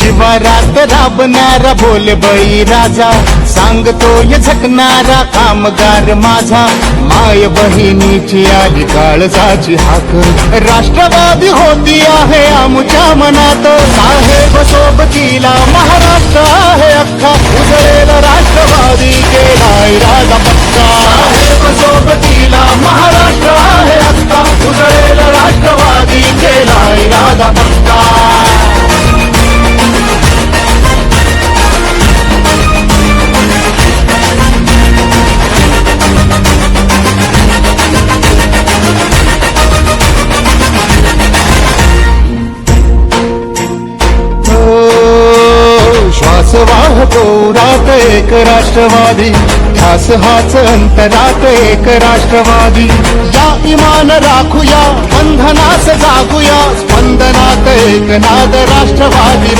शिवारात राबणारा बोल बळी राजा. सांगतोय झकणारा कामगार माझा. माय बहिणीची आली काळजाची हाक. राष्ट्रवादी होती आहे आमच्या मनात. साहेब सोबतीला महा श्वास एक राष्ट्रवादी. ठास हाच अंतरात एक राष्ट्रवादी. या इमान राखूया बंधनास जागूया. स्पंदनात एक नाद राष्ट्रवादी.